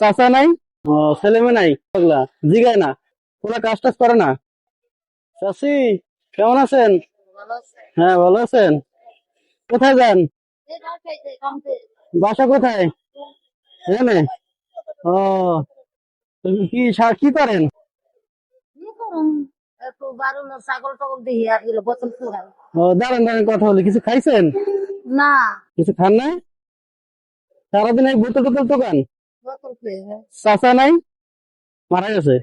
চাচা নাই? ও ছেলে মেয়ে নাই? পাগলা জিগায় না। ওরা কাজ টাজ করে না? চাচি কেমন আছেন? হ্যাঁ ভালো আছেন। কোথায় যান? বাসা কোথায়? এখানে? ও তুমি কি সা- কি করেন? দাঁড়ান দাঁড়ান কথা বলি। কিছু খাইছেন? না। কিছু খান নাই? সারাদিন এই বোতল টোতল দোকান চাচা নাই? মারা গেছে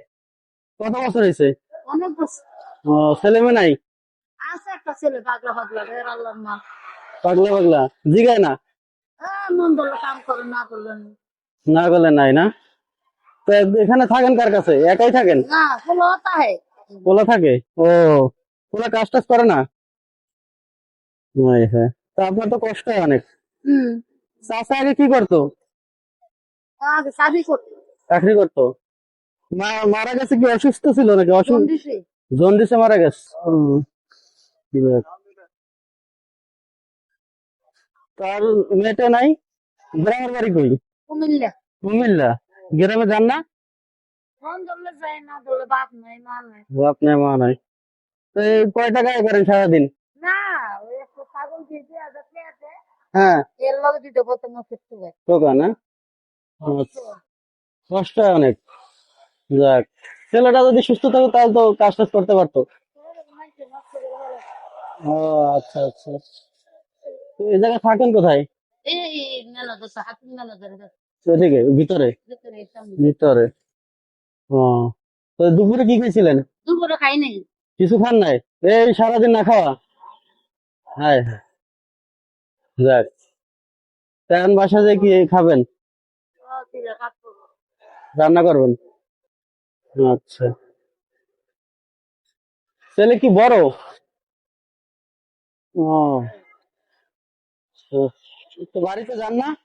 কত বছর হয়েছে অনেক বছর। ও ছেলে মেয়ে নাই? আছে একটা ছেলে পাগলা পাগলা বের আল্লাহর মা পাগলা পাগলা। জিগায় না? হ্যাঁ মন ধরলে কাম করে না করলেন না। বলে নাই না? তো এখানে থাকেন কার কাছে? একাই থাকেন? না পোলা থাকে? ও পোলা কাজ টাজ করে না? হ্যাঁ তা আপনার তো কষ্ট অনেক। চাচা আগে কি করতো? চাকরি করতো? মা মারা গেছে কি? অসুস্থ ছিল নাকি? অসুস্থ? জন্ডিসে। মারা গেছে? তার মেয়েটা নাই? গ্রামের বাড়ি কই? কুমিল্লা। কুমিল্লা। গ্রামে যান না? না বাপ নাই মা নাই। তো এই কয় টাকা করেন সারাদিন? না ছাগল দিয়ে হ্যাঁ। এর লগে দিতে কত দোকান হ্যাঁ আচ্ছা। কষ্ট হয় অনেক যাক ছেলেটা যদি সুস্থ থাকে তাহলে তো কাজ টাজ করতে পারতো। ও আচ্ছা আচ্ছা। এই জায়গায় থাকেন কোথায়? এদিকে ভিতরে? ভিতরে ও তো দুপুরে কি খেয়েছিলেন? দুপুরে খাই নাই। কিছু খান নাই? এই সারাদিন না খাওয়া? হ্যাঁ হ্যাঁ। যাক তা এখন বাসা যে কি খাবেন। রান্না করবেন? আচ্ছা। ছেলে কি বড়? ও। তো- তো বাড়িতে যান না?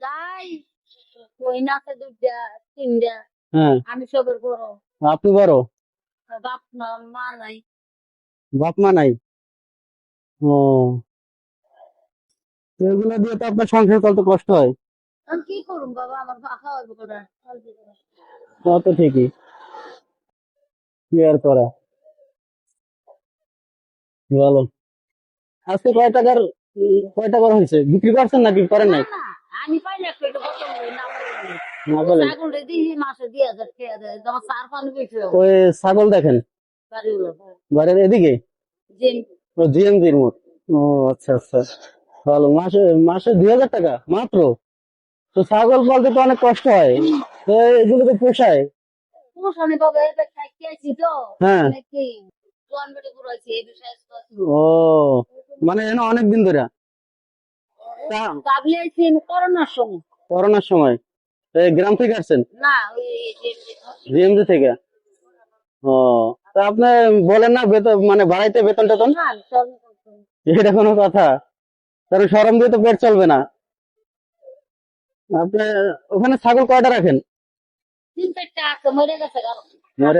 যাই ওই নাচে দুইটা তিনটা। হ্যাঁ। আমি সবের বড়। আপনি বড়? বাপ না মা নাই। বাপ মা নাই? ও। এগুলো দিয়ে তো আপনার সংসার চলতে কষ্ট হয়। আমি কি করুম বাবা? আমার হইব তা তো ঠিকই। কি আর করা? ভালো আজকে কয় টাকার উম, কয় টাকার হয়েছে? বিক্রি করছেন নাকি করেন নাই? না আমি একটু না বলেন। ছাগল রে মাসে দিয়ে হাজার খেয়ে দেয় তোমার সার পানি বেশি ওই ছাগল দেখেন? বাড়িগুলো বাড়ির এদিকে? যে ও জিএমজির মোট ও আচ্ছা আচ্ছা। ভালো মাসে মাসে দুই হাজার টাকা মাত্র? তো ছাগল পালতে তো অনেক কষ্ট হয়। তো এগুলো তো পোষায় হ্যাঁ। ও মানে দিন ধরে। করোনার সময়। করোনার সময়। এই গ্রাম থেকে আসছেন? না জিএমজি থেকে। ও তা আপনি বলেন না বেতন মানে বাড়াইতে বেতন টেতন এটা কোনো কথা। কারণ সরম দিয়ে তো পেট চলবে না। আপনি ওখানে ছাগল কয়টা রাখেন? মরে গেছে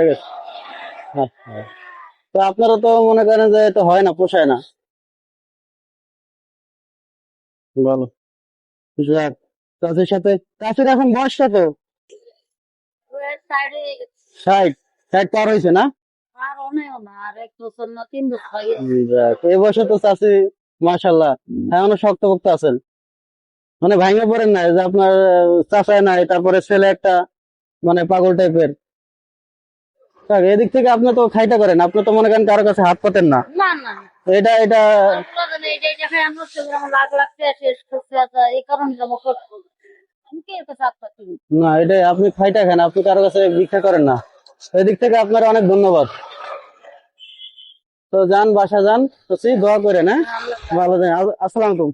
গেছে। আচ্ছা। তো আপনারা তো মনে করেন যে তো হয় না পোষায় না। চাষের সাথে চাষের এখন বয়সটা তো ষাট ষাট। পার হয়েছে না? এক বছর হয়ে। তো চাষি মাসাল্লাহ এখনও শক্ত পক্ত আছেন। মানে ভাঙে পড়েন না যে আপনার চাষায় নাই তারপরে ছেলে একটা মানে পাগল টাইপের এদিক থেকে আপনি তো খাইতে করেন আপনি তো মনে করেন কারও কাছে হাত পাতেন না। এটা এটা না এটা আপনি খাইটা খান আপনি কারও কাছে ভিক্ষা করেন না। এদিক থেকে আপনার অনেক ধন্যবাদ। তো যান বাসা যান তো দোয়া করেন হ্যাঁ? ভালো যান আসসালাম আলাইকুম।